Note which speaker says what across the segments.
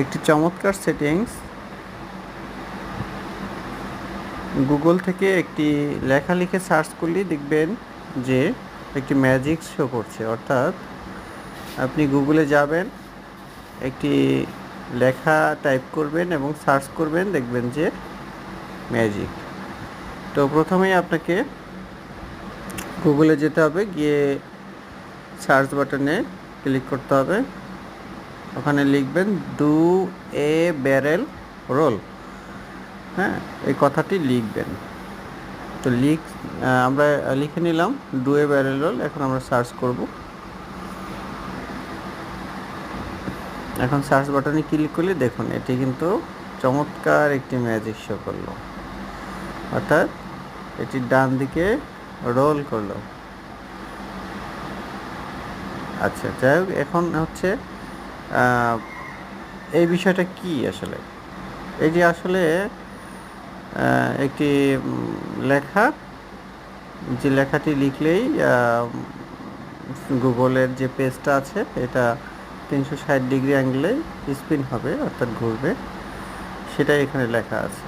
Speaker 1: একটি চমৎকার settings Google থেকে একটি লেখা লিখে সার্চ করলেই দেখবেন যে একটি ম্যাজিক শো করছে। অর্থাৎ আপনি গুগলে যাবেন, একটি লেখা টাইপ করবেন এবং সার্চ করবেন, দেখবেন যে ম্যাজিক তো প্রথমেই আপনাকে গুগলে যেতে হবে, গিয়ে সার্চ বাটনে ক্লিক করতে হবে। ওখানে লিখবেন ডু এ ব্যারেল রোল হ্যাঁ এই কথাটি লিখবেন। তো লিখ আমরা লিখে নিলাম ডু এ ব্যারেল রোল এখন আমরা সার্চ করব। এখন সার্চ বাটনে ক্লিক করলে দেখুন, এটি কিন্তু চমৎকার একটি ম্যাজিক শো করল। অর্থাৎ এটি ডান দিকে রোল করল। আচ্ছা যাই হোক, এখন হচ্ছে এই বিষয়টা কি আসলে? এই যে আসলে একটি লেখা, যে লেখাটি লিখলেই গুগলের যে পেজটা আছে, এটা তিনশো ষাট ডিগ্রি অ্যাঙ্গেলে স্পিন হবে, অর্থাৎ ঘুরবে, সেটাই এখানে লেখা আছে।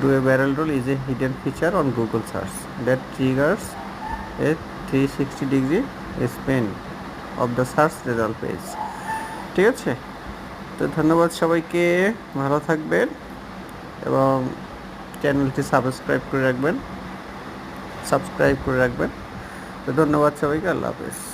Speaker 1: Do a barrel roll is a hidden feature on Google search that triggers a three sixty degree spin of the search result page ঠিক আছে? তো ধন্যবাদ সবাইকে, ভালো থাকবেন এবং চ্যানেলটি সাবস্ক্রাইব করে রাখবেন, সাবস্ক্রাইব করে রাখবেন। তো ধন্যবাদ সবাইকে, আল্লাহ হাফেজ।